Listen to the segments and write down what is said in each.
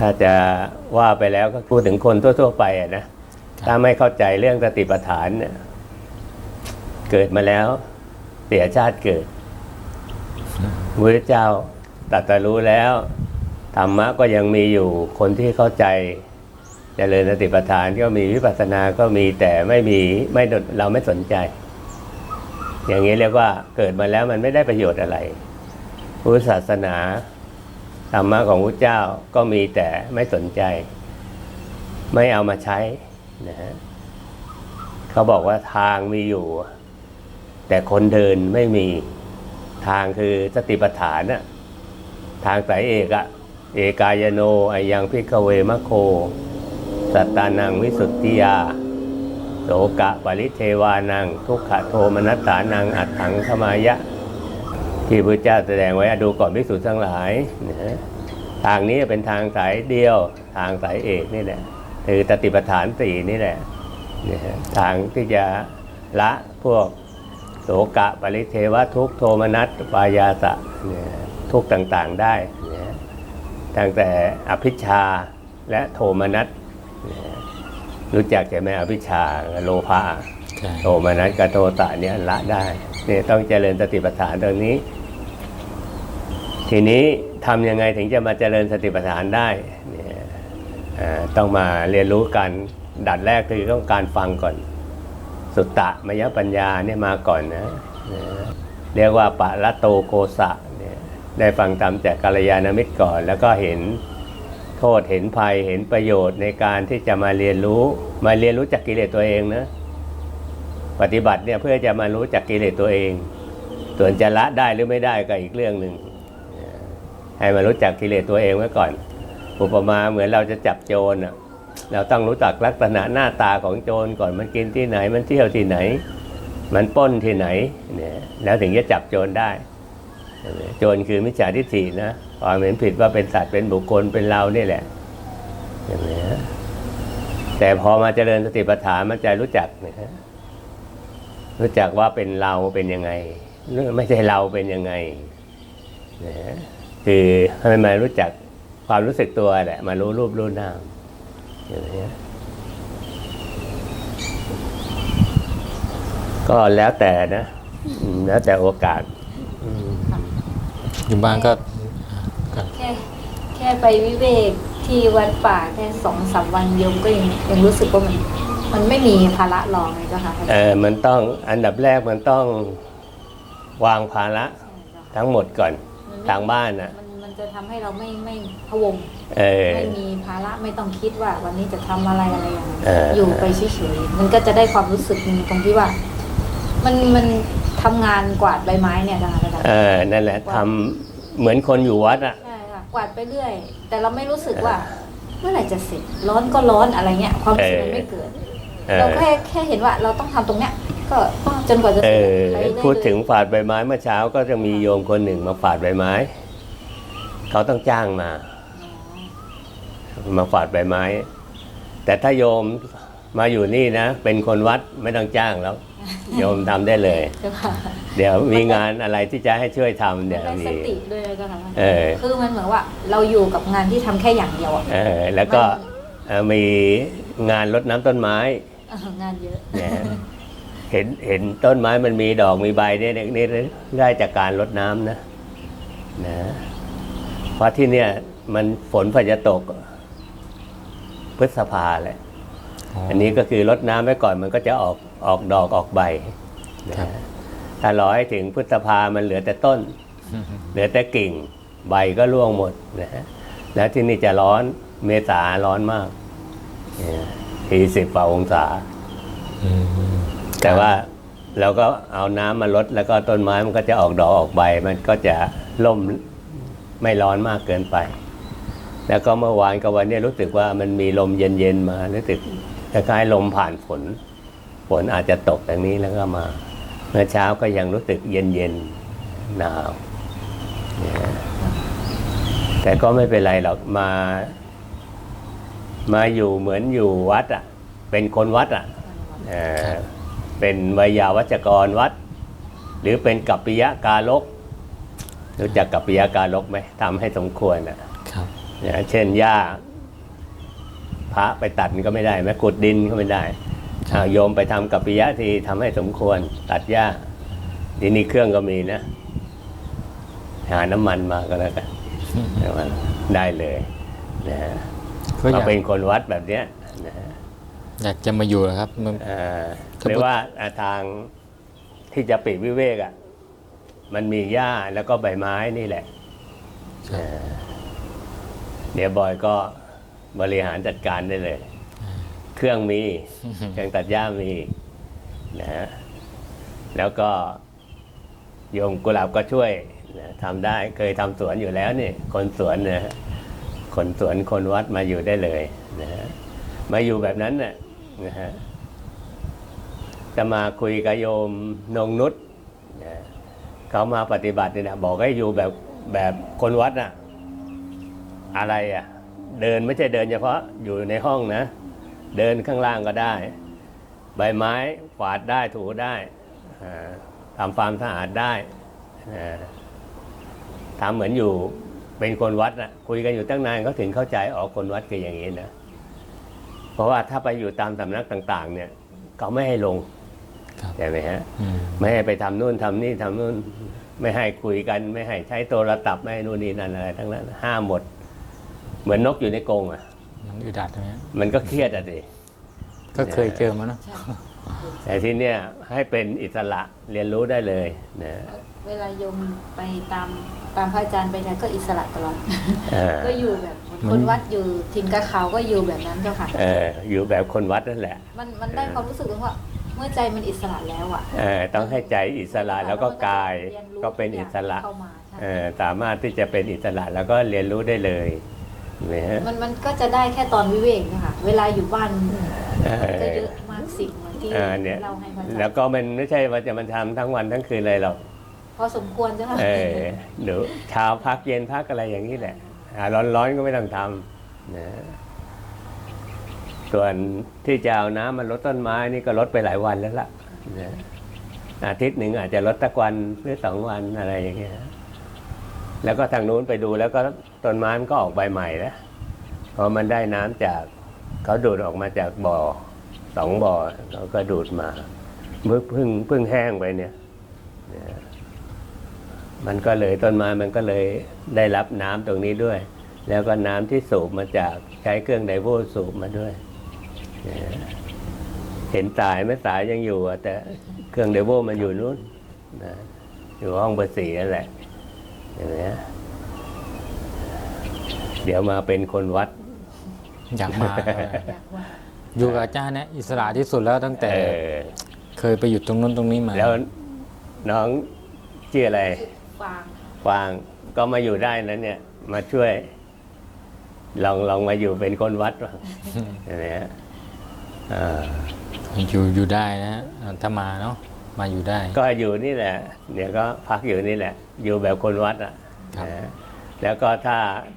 ถ้าจะว่าไปแล้วก็พูดถึงคนทั่ว ๆ ไปอะนะถ้าไม่เข้าใจเรื่องสติปัฏฐานเนี่ยเกิดมาแล้ว เสียชาติเกิดพระเจ้าตรัสรู้แล้วธรรมะก็ยังมีอยู่คนที่เข้าใจเจริญสติปัฏฐานก็มีวิปัสสนาก็มีแต่ไม่มีไม่ดเราไม่สนใจ อย่างนี้เรียกว่าเกิดมาแล้วมันไม่ได้ประโยชน์อะไรพุทธศาสนา ธรรมะของพระเจ้าก็มีแต่ไม่สนใจ ไม่เอามาใช้นะฮะเขาบอกว่าทางมีอยู่ แต่คนเดินไม่มีทางคือสติปัฏฐานน่ะทางสายเอกอะเอกายโนอายังพิกเวมะโค สัตตานังวิสุทธิยาโสกะปริเทวานัง ทุกขโทมนัสสานังอัตถังขมายะ ที่พระเจ้าแสดงไว้อะดูก่อนพิสุทธ์ทั้งหลายนะฮะทางนี้เป็นทางสายเดียวทางสายเอกนี่แหละคือตติปัฏฐานสี่นี่แหละนะฮะทางที่จะละพวกโสกะปริเทวทุกขโทมนัสปายาสะเนี่ยทุกข์ต่างๆได้นะฮะตั้งแต่อภิชฌาและโทมนัสนะฮะรู้จักใช่ไหมอภิชฌาโลภะใช่โทมานัสกับโทสะเนี่ยละได้เนี่ยต้องเจริญสติปัฏฐานตรงนี้ ทีนี้ทำยังไงถึงจะมาเจริญสติปัฏฐานได้เนี่ยต้องมาเรียนรู้กันดัดแรกคือต้องการฟังก่อน สุตตะมยปัญญาเนี่ยมาก่อนนะนเรียกว่าปะละโตโกสะเนี่ยได้ฟังธรรมจากกัลยาณมิตรก่อน แล้วก็เห็นโทษเห็นภัยเห็นประโยชน์ในการที่จะมาเรียนรู้ มาเรียนรู้จากกิเลสตัวเองนะปฏิบัติเนี่ยเพื่อจะมารู้จักกิเลสตัวเอง ส่วนจะละได้หรือไม่ได้ก็อีกเรื่องหนึ่ง ให้มารู้จักกิเลสตัวเองไว้ก่อน อุปมาเหมือนเราจะจับโจรน่ะเราต้องรู้จักลักษณะหน้าตาของโจรก่อนมันกินที่ไหน มันเที่ยวที่ไหน มันป้นที่ไหนเนี่ยแล้วถึงจะจับโจรได้ โจรคือมิจฉาทิฏฐินะความเห็นผิดว่าเป็นสัตว์เป็นบุคคลเป็นเรานี่แหละเห็นไหมฮะแต่พอมาเจริญสติปัฏฐานมันจะรู้จักนะรู้จักว่าเป็นเราเป็นยังไง ไม่ใช่เราเป็นยังไงนะฮะ คือให้มารู้จักความรู้สึกตัวแหละ มารู้รูปรู้นามอย่างนี้ยก็แล้วแต่นะอืมแล้วแต่โอกาสอยู่บ้านก็ก็แค่แค่ไปวิเวกที่วัดป่าแค่สองสามวันโยมก็ยังยังรู้สึกว่ามันมันไม่มีภาระรองเลยเจ้าค่ะเออมันต้องอันดับแรกมันต้องวางภาระทั้งหมดก่อน ทางบ้านนะมันมันจะทำให้เราไม่ไม่พะวง เออ ไม่มีภาระไม่ต้องคิดว่าวันนี้จะทำอะไรอะไรอย่างนั้นเอออ อยู่ไปเฉยๆมันก็จะได้ความรู้สึกหนึ่งตรงที่ว่า มันมันทำงานกวาดใบไม้เนี่ยนะคะอาจารย์เออนั่นแหละทำเหมือนคนอยู่วัดอะ ใช่ค่ะกวาดไปเรื่อย แต่เราไม่รู้สึกว่า เมื่อไหร่จะเสร็จร้อนก็ร้อนอะไรเงี้ย ความรู้สึกมันไม่เกิด เอเราอแค่แค่เห็นว่าเราต้องทำตรงเนี้ยก็จนกว่าจะเอเสร็จอไปเรื่อยๆพูดถึงฝาดใบไม้เมื่อเช้าก็จะมีโยมคนหนึ่งมาฝาดใบไม้ เขาต้องจ้างมา มาฝาดใบไม้ แต่ถ้าโยมมาอยู่นี่นะ เป็นคนวัดไม่ต้องจ้างแล้ว โยมทำได้เลยเจ้าค่ะเดี๋ยวมีงานอะไรที่จะให้ช่วยทำเดี๋ยวได้มีสติด้วยเจ้าค่ะเออคือมันเหมือนว่า เราอยู่กับงานที่ทำแค่อย่างเดียวอะเออแล้วก็เอ่อมีงานรดน้ำต้นไม้ เอองานเยอะนะเห็นเห็นต้นไม้มันมีดอกมีใบเนี่ยนี่ได้จากการรดน้ำนะนะเพราะที่เนี่ย มันฝนพอจะตก พฤษภาแหละ อันนี้ก็คือรดน้ำไว้ก่อนมันก็จะออกออกดอกออกใบนะครับ ถ้ารอให้ถึงพฤษภามันเหลือแต่ต้น เหลือแต่กิ่ง ใบก็ร่วงหมดนะฮะแล้วที่นี่จะร้อนเมษาร้อนมากที สิบกว่าองศาอืมแต่ว่าเราก็เอาน้ำมาลดแล้วก็ต้นไม้มันก็จะออกดอกออกใบ มันก็จะล่มไม่ร้อนมากเกินไป แล้วก็เมื่อวานกับวันเนี้รู้สึกว่ามันมีลมเย็นๆมารู้สึกคล้ายๆลมผ่านฝนฝนอาจจะตกอย่างนี้แล้วก็มาเมื่อเช้าก็ยังรู้สึกเย็นๆหนาวเนี่ยแต่ก็ไม่เป็นไรหรอกมา มาอยู่เหมือนอยู่วัดอะ เป็นคนวัดอะเอ่อเป็นวิยาวัจกรวัด หรือเป็นกัปปิยะกาลกรู้จักกัปปิยะกาลกไหมทำให้สมควรนะครับนะเช่นย่าพระไปตัดมันก็ไม่ได้แม้ขุดดินก็ไม่ได้อ่าโยมไปทำกับปิยะทีทำให้สมควร ตัดหญ้าทีนี้เครื่องก็มีนะ หาน้ำมันมาก็แล้วกันน้ำมันได้เลยนะ ฮะก็อากมายเป็นคนวัดแบบเนี้ยนะฮะอยากจะมาอยู่นะครับมัน อ่าครับหรือว่าอ่าทางที่จะปิดวิเวกอะมันมีหญ้าแล้วก็ใบไม้นี่แหละอ่าเดี๋ยวบอยก็บริหารจัดการได้เลย เครื่องมี เครื่องตัดหญ้ามีนะฮะแล้วก็โยมกุหลาบก็ช่วยนะทำได้เคยทำสวนอยู่แล้วนี่ คนสวนนะฮะ คนสวนคนวัดมาอยู่ได้เลยนะฮะมาอยู่แบบนั้นน่ะนะฮะจะมาคุยกับโยมนงนุษนะเขามาปฏิบัติเนี่ยนะบอกให้อยู่แบบแบบคนวัดน่ะ อะไรอะ เดินไม่ใช่เดินเฉพาะอยู่ในห้องนะ เดินข้างล่างก็ได้ ใบไม้ฝาดได้ถูได้ทำความสะอาดได้ทำเหมือนอยู่ เป็นคนวัดนะคุยกันอยู่ตั้งนานเขาถึงเข้าใจออกคนวัดคืออย่างนี้นะ เพราะว่าถ้าไปอยู่ตามสำนักต่าง ๆ เนี่ยเขาไม่ให้ลงครับใช่ไหมฮะอืมไม่ให้ไปทำนู่นทำนี่ทำนู่นไม่ให้คุยกัน ไม่ให้ใช้โทรศัพท์ไม่ให้นู่นนี่นั่นอะไรทั้งนั้นห้ามหมด เหมือนนกอยู่ในกรงอะมันอึดอัดใช่ไหมมันก็เครียดอะสิก็เคยเจอมาเนอะแต่ที่เนี่ยให้เป็นอิสระเรียนรู้ได้เลยนะ เวลาโยมไปตามตามพระอาจารย์ไปไหนก็อิสระตลอด เออ ก็อยู่แบบเหมือนคนวัดอยู่ถิ่นกะเขาก็อยู่แบบนั้นเจ้าค่ะ เอออยู่แบบคนวัดนั่นแหละ มันมันได้ความรู้สึกว่าเมื่อใจมันอิสระแล้วอะเออต้องให้ใจอิสระแล้วก็กายเรียนรู้ก็เป็นอิสระ เข้ามาใช่เออสามารถที่จะเป็นอิสระแล้วก็เรียนรู้ได้เลยเห็นไหมฮะมันมันก็จะได้แค่ตอนวิเวกนะคะเวลาอยู่บ้านเอก็อ เยอะมากสิ่งเหมือนที่เออเนี่ย เราให้พระอาจารย์ แล้วก็มันไม่ใช่ว่าจะมันทำทั้งวันทั้งคืนเลยหรอกพ อสมควรเจ้าค่ะเออเดี๋ยวเช้าพักเย็นพักอะไรอย่างนี้แหละอ่าร้อนๆก็ไม่ต้องทำนะส่วนที่จะเอาน้ำมันลดต้นไม้นี่ก็ลดไปหลายวันแล้วล่ะนะอาทิตย์หนึ่งอาจจะลดตักวันหรือสองวันอะไรอย่างเงี้ย แล้วก็ทางนู้นไปดูแล้วก็ต้นไม้มันก็ออกใบใหม่แล้วพอมันได้น้ำจากเขาดูดออกมาจากบ่อสองบ่อเขาก็ดูดมาเมื่อเพิ่งเพิ่งแห้งไปเนี่ย มันก็เลยต้นไม้มันก็เลยได้รับน้ำตรงนี้ด้วย แล้วก็น้ำที่สูบมาจากใช้เครื่องไดโวสูบมาด้วยนะเห็นสายไหม่สายยังอยู่อะแต่เครื่องไดโวมันอยู่นู้นนะอยู่ห้องเบอร์สี่นั่นแหละเห็นไหมฮะเดี๋ยวมาเป็นคนวัด อยากมาอยากว่าอยู่กับอาจารย์เนี่ยอิสระที่สุดแล้วตั้งแต่เออเคยไปอยู่ตรงนู้นตรงนี้มา แล้วน้องชื่ออะไร ฟางฟางก็มาอยู่ได้นะเนี่ย มาช่วย ลองลองมาอยู่เป็นคนวัดว่างเห็นไหมฮะอ่าอยู่อยู่ได้นะฮะถ้ามาเนาะมาอยู่ได้ ก็อยู่นี่แหละ เดี๋ยวก็พักอยู่นี่แหละ อยู่แบบคนวัดอะครับ นะแล้วก็ถ้า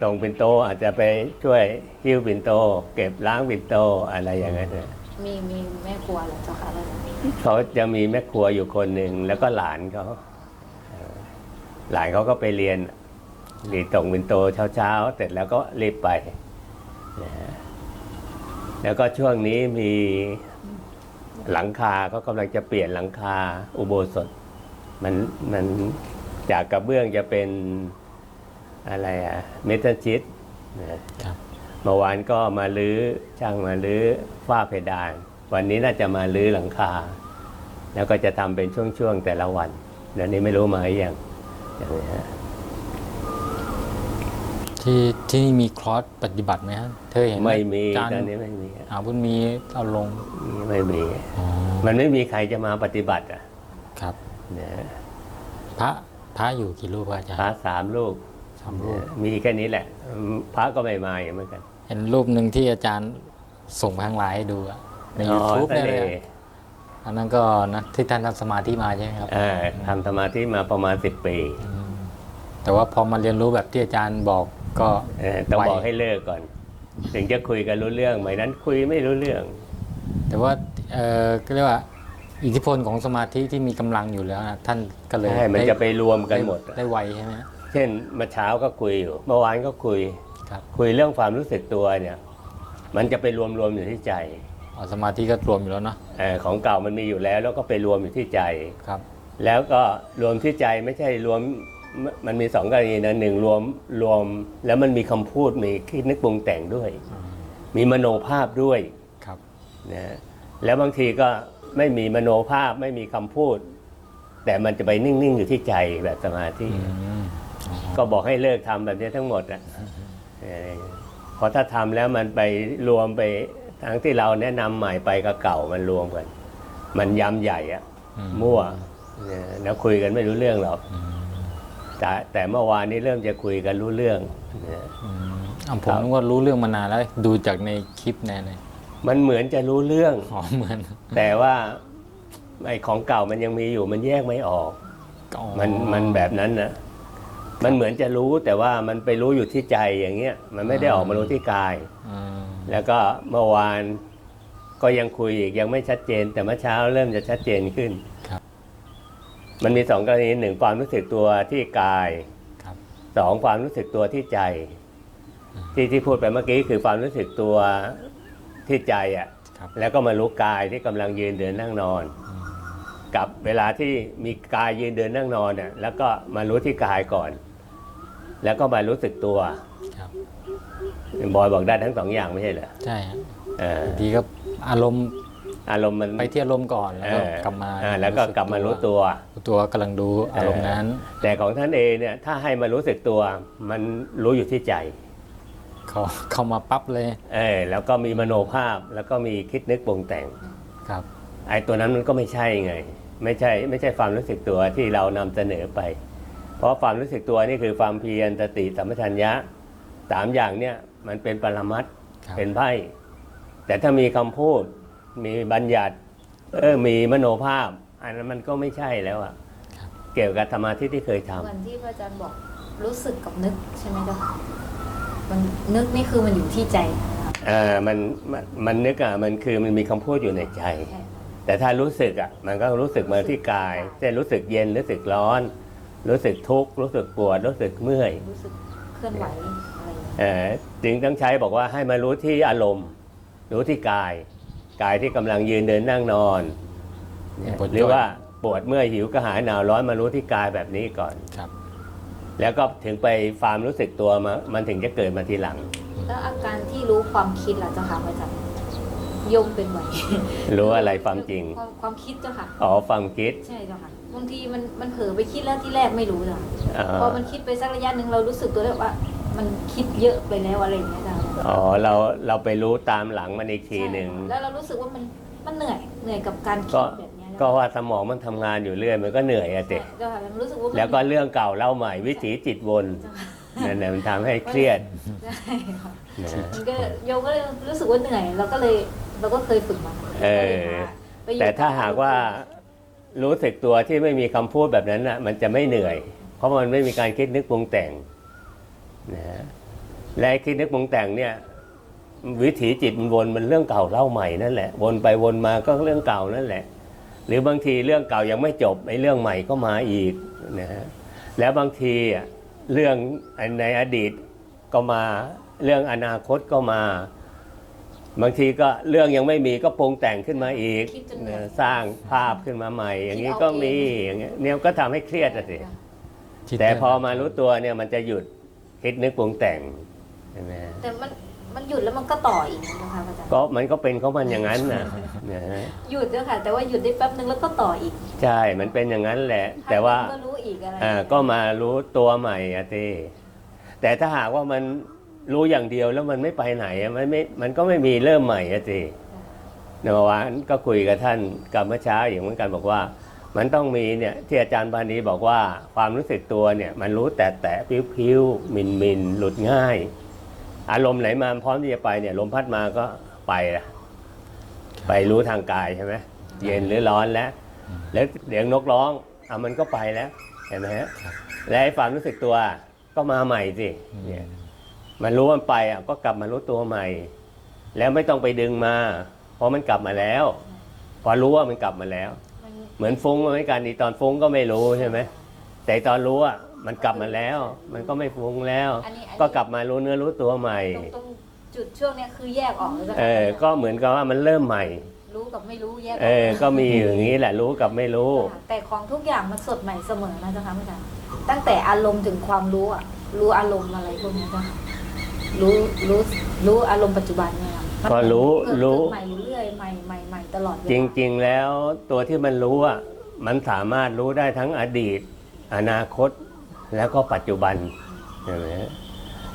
ตรงปิ่นโตอาจจะไปช่วยหิ้วปิ่นโต เก็บล้างปิ่นโตอะไรอย่างเงี้ยนะมีมีแม่ครัวเหรอเจ้าค่ะพระอาจารย์เขาจะมีแม่ครัวอยู่คนหนึ่งแล้วก็หลานเขาเออ หลานเขาก็ไปเรียนเรียนตรงปิ่นโตเช้าๆเสร็จแล้วก็รีบไปนะฮะแล้วก็ช่วงนี้มีหลังคาเขากำลังจะเปลี่ยนหลังคาอุโบสถ มันมันจากกระเบื้องจะเป็นอะไรอะเมทัลชิดนะครับเมื่อวานก็มาลื้อช่างมาลื้อฝ้าเพดาน วันนี้น่าจะมาลื้อหลังคา แล้วก็จะทำเป็นช่วงๆแต่ละวันเดี๋ยวนี้ไม่รู้มาหรือยัง อย่างนี้ฮะที่ที่นี่มีคลอสปฏิบัติไหมฮะเธอเห็นหไม่มีอาจารย์ตอนนี้ไม่มีอาบุญมีเอาลงไม่มีอ๋อมันไม่มีใครจะมาปฏิบัติอะ ครับนะพระพระอยู่กี่รูปครับอาจารพระย์สามลูกสามรูปนะมีแค่นี้แหละ พระก็ไม่มาอย่างเหมือนกัน เห็นรูปหนึ่งที่อาจารย์ส่งทางไลน์ให้ดูอะในอ๋อ YouTube ทะเนี่ยเลเลย อะอันนั้นก็นะที่ท่านทำสมาธิมาใช่ไหมครับเออทำสมาธิมาประมาณสิบปีมแต่ว่าพอมาเรียนรู้แบบที่อาจารย์บอกก็เออต้องไวบอกให้เลิกก่อน ถึงจะคุยกันรู้เรื่องไหมนั้นคุยไม่รู้เรื่อง แต่ว่าเออก็เรียกว่า อิทธิพลของสมาธิที่มีกำลังอยู่แล้วนะท่านก็เลยใช่มันด้จะไปรวมกันหมดได้ได้ไวใช่ไหมฮะเช่นเมื่อเช้าก็คุยอยู่เมื่อวานก็คุย ครับ คุยเรื่องความรู้สึกตัวเนี่ย มันจะไปรวมรวมอยู่ที่ใจอ๋อ สมาธิก็รวมอยู่แล้วเนาะเออของเก่ามันมีอยู่แล้ว แล้วก็ไปรวมอยู่ที่ใจ ครับ แล้วก็รวมที่ใจไม่ใช่รวมมมันมีสองกรณีนะหนึ่งรวมรวมแล้วมันมีคำพูดมีคิดนึกปรุงแต่งด้วย มีมโนภาพด้วยครับ นะแล้วบางทีก็ไม่มีมโนภาพไม่มีคำพูด แต่มันจะไปนิ่งๆอยู่ที่ใจแบบสมาธิอืมก็บอกให้เลิกทำแบบนี้ทั้งหมดอะเออเพราะถ้าทำแล้วมันไปรวมไป ทั้งที่เราแนะนำใหม่ไปกับเก่ามันรวมกัน มันยำใหญ่อะอืมั่วเนี่ยแล้วคุยกันไม่รู้เรื่องหรอกอืมแต่แต่เมื่อวานนี้เริ่มจะคุยกันรู้เรื่องเนี่ยอืมอะผมนึกว่ารู้เรื่องมานานแล้ว ดูจากในคลิปแน่เลยมันเหมือนจะรู้เรื่องอ๋อเหมือน แต่ว่าไอ้ของเก่ามันยังมีอยู่มันแยกไม่ออกอ๋อมันมันแบบนั้นนะมันเหมือนจะรู้แต่ว่ามันไปรู้อยู่ที่ใจอย่างเงี้ย มันไม่ได้ออกมารู้ที่กายอืม แล้วก็เมื่อวานก็ยังคุยอีกยังไม่ชัดเจน แต่เมื่อเช้าเริ่มจะชัดเจนขึ้นครับมันมีสองกรณีหนึ่งความรู้สึกตัวที่กายครับสองความรู้สึกตัวที่ใจ ที่ที่พูดไปเมื่อกี้คือความรู้สึกตัวที่ใจอะครับแล้วก็มารู้กายที่กำลังยืนเดินนั่งนอนอืมกับเวลาที่มีกายยืนเดินนั่งนอนเนี่ยแล้วก็มารู้ที่กายก่อน แล้วก็มารู้สึกตัวครั บบอยบอกได้ทั้งสองอย่างไม่ใช่เหรอใช่ฮะเออบางทีก็อารมณ์อารมณ์มันไปที่อารมณ์ก่อนแล้วก็เออกลับมาอ่แล้วก็กลับมารู้ตัวรู้ตัวกำลังดูอารมณ์นั้น แต่ของท่านเองเนี่ยถ้าให้มารู้สึกตัว มันรู้อยู่ที่ใจ เขาเข้ามาปั๊บเลยเออแล้วก็มีมโนภาพแล้วก็มีคิดนึกปรุงแต่ง ครับ ไอ้ตัวนั้นมันก็ไม่ใช่ไง ไม่ใช่ไม่ใช่ความรู้สึกตัวที่เรานำเสนอไป เพราะความรู้สึกตัวนี่คือความเพียรสติสัมปชัญญะสามอย่างเนี่ย มันเป็นปรมัตถ์ครับเป็นไพ่ แต่ถ้ามีคำพูด มีบัญญัติเออมีมโนภาพ อันนั้นมันก็ไม่ใช่แล้วอะเกี่ยวกับธรรมาที่ที่เคยทำเหมือนที่พระอาจารย์บอกรู้สึกกับนึกใช่ไหมเจ้าค่ะมันนึกนี่คือมันอยู่ที่ใจนะคะเออมันมันมันนึกอะมันคือมันมีคำพูดอยู่ในใจใช่แต่ถ้ารู้สึกอะมันก็รู้สึกมาที่กายเช่นรู้สึกเย็นรู้สึกร้อน รู้สึกทุกข์รู้สึกปวดรู้สึกเมื่อยรู้สึกเคลื่อนไหว อะไรอย่างเงี้ยเออจึงต้องใช้บอกว่าให้มารู้ที่อารมณ์ รู้ที่กาย กายที่กำลังยืนเดินนั่งนอนเนี่ยปวดหรือจ้อยว่าปวดเมื่อยหิวกระหายหนาวร้อนมารู้ที่กายแบบนี้ก่อนครับ แล้วก็ถึงไปความรู้สึกตัวมามันถึงจะเกิดมาทีหลัง แล้วอาการที่รู้ความคิดล่ะเจ้าค่ะพระอาจารย์โยมเป็นไหวรู้อะไรความจริงความความคิดเจ้าค่ะอ๋อความคิดใช่เจ้าค่ะบางทีมันมันเผลอไปคิดแล้วที่แรกไม่รู้เจ้าค่ะอ่าพอมันคิดไปสักระยะหนึ่งเรารู้สึกตัวแล้วว่า มันคิดเยอะไปแล้วอะไรอย่างเงี้ยเจ้าค่ะอ๋อเราเราไปรู้ตามหลังมันอีกทีหนึ่งใช่แล้วเรารู้สึกว่ามันมันเหนื่อยเหนื่อยกับการคิก็ดแบบเนี้ยก็ว่าสมองมันทำงานอยู่เรื่อยมันก็เหนื่อยอะใช่เด็เจ้าค่ะมันรู้สึกว่ามันแล้วก็เรื่องเก่าเล่าใหม่วิถีจิตวนเจ้าค่ะนั่นแหละมันทำให้เครียดใช่ค่ะนะ มันก็โยมก็เลยรู้สึกว่าเหนื่อยเราก็เลยเราก็เคยฝึกมาเออ ไปอยู่แต่ถ้าหากว่ารู้สึกตัวที่ไม่มีคำพูดแบบนั้นน่ะ มันจะไม่เหนื่อย เพราะมันไม่มีการคิดนึกปรุงแต่ง นะฮะและไอ้คิดนึกปรุงแต่งเนี่ยวิถีจิตมันวนมันเรื่องเก่าเล่าใหม่นั่นแหละ วนไปวนมาก็เรื่องเก่านั่นแหละ หรือบางทีเรื่องเก่ายังไม่จบไอ้เรื่องใหม่ก็มาอีกนะฮะแล้วบางทีอะเรื่องในอดีตก็มาเรื่องอนาคตก็มา บางทีก็เรื่องยังไม่มีก็ปรุงแต่งขึ้นมาอีกคิดจนเหนื่อยนะสร้างภาพขึ้นมาใหม่ อย่างนี้ก็มีอย่างเงี้ยเนี่ยก็ทำให้เครียดอะสิคิดแต่เยะพอมารู้ตัวเนี่ยมันจะหยุด คิดนึกปรุงแต่งใช่ไหมแต่มันมันหยุดแล้วมันก็ต่ออีกนะคะพระอาจารย์ก็มันก็เป็นของมันอย่างนั้นนะนะฮะหยุดแล้วค่ะแต่ว่าหยุดได้แป๊บนึงแล้วก็ต่ออีกใช่มันเป็นอย่างนั้นแหละ แต่ว่าก็รู้อีกอะไรอ่าก็มารู้ตัวใหม่อะทีแต่ถ้าหากว่ามันรู้อย่างเดียวแล้วมันไม่ไปไหนอะมันไม่มันก็ไม่มีเริ่มใหม่อะทีในเมื่อวานก็คุยกับท่านกับเมื่อเช้าอย่างเหมือนกันบอกว่า มันต้องมีเนี่ยที่อาจารย์ปานีบอกว่าความรู้สึกตัวเนี่ยมันรู้แต่แต่พิ้วพิ้วมินมินหลุดง่าย อารมณ์ไหนมาพร้อมที่จะไปเนี่ยลมพัดมาก็ไปละไปรู้ทางกายใช่ไหมเย็นหรือร้อนแล้ว แล้วเสียงนกร้องอะมันก็ไปแล้วเห็นไหมฮะและไอ้ความรู้สึกตัวก็มาใหม่สิเนี่ยมันรู้มันไปอะก็กลับมารู้ตัวใหม่ แล้วไม่ต้องไปดึงมา เพราะมันกลับมาแล้ว พอรู้ว่ามันกลับมาแล้ว เหมือนฟุ้งเหมือนกันนี่ตอนฟุ้งก็ไม่รู้ใช่ไหมแต่ตอนรู้อะมันกลับมาแล้ว มันก็ไม่ฟุ้งแล้ว อันนี้อันนี้ ก็กลับมารู้เนื้อรู้ตัวใหม่ต้องต้องจุดช่วงเนี้ยคือแยกออกเลยก็เออก็เหมือนกับว่ามันเริ่มใหม่ รู้กับไม่รู้แยกออกเออก็มีอย่างนี้แหละรู้กับไม่รู้ ค่ะแต่ของทุกอย่างมันสดใหม่เสมอนะเจ้าค่ะอาจารย์ตั้งแต่อารมณ์ถึงความรู้อะรู้อารมณ์อะไรพวกนี้เจ้าค่ะรู้รู้รู้อารมณ์ปัจจุบันเนี่ยค่ะ มันก็รู้เกิดรู้ใหม่อยู่เรื่อยใหม่ใหม่ใหม่ตลอดเวลาจริง ๆ แล้วตัวที่มันรู้อะมันสามารถรู้ได้ทั้งอดีต อนาคตแล้วก็ปัจจุบันใช่ไหม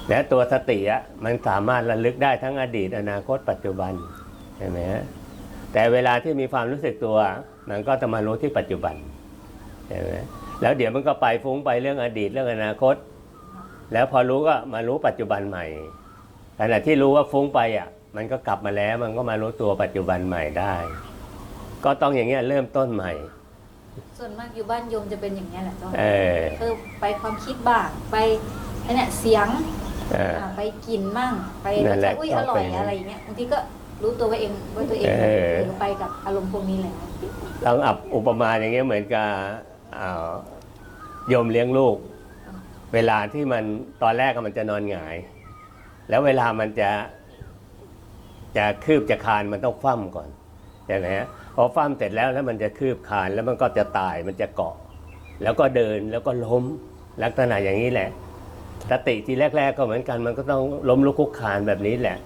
และตัวสติอะมันสามารถระลึกได้ทั้งอดีต อนาคตปัจจุบันใช่ไหมแต่เวลาที่มีความรู้สึกตัว มันก็จะมารู้ที่ปัจจุบันใช่ไหมแล้วเดี๋ยวมันก็ไปฟุ้งไปเรื่องอดีตเรื่องอนาคต แล้วพอรู้ก็มารู้ปัจจุบันใหม่ขณะที่รู้ว่าฟุ้งไปอะ มันก็กลับมาแล้วมันก็มารู้ตัวปัจจุบันใหม่ได้ ก็ต้องอย่างเงี้ยเริ่มต้นใหม่ ส่วนมากอยู่บ้านโยมจะเป็นอย่างนี้ยแหละเจ้าเอค่ะอคือไปความคิดบ้างไปไอ้เนี่ยเสียงเอออ่าไปกินมั่งไปนั่นแหละอุ้ยก็อร่อยเป็นอะไรอย่างเงี้ยบางทีก็รู้ตัวว่าเองว่าตัวเองเออหรือไปกับอารมณ์พวกนี้แหละลองอับอุปมาอย่างเงี้ยเหมือนกับอ่าโยมเลี้ยงลูก เวลาที่มันตอนแรกอะมันจะนอนหงาย แล้วเวลามันจะ จะคืบจะคานมันต้องฟั่มก่อนใช่ไหมฮะพอฟั่มเสร็จแล้วแล้วมันจะคืบคานแล้วมันก็จะตายมันจะเกาะ แล้วก็เดินแล้วก็ล้มลักษณะอย่างนี้แหละสติที่แรก ๆ ก็เหมือนกันมันก็ต้องล้มลุกคุกคานแบบนี้แหละ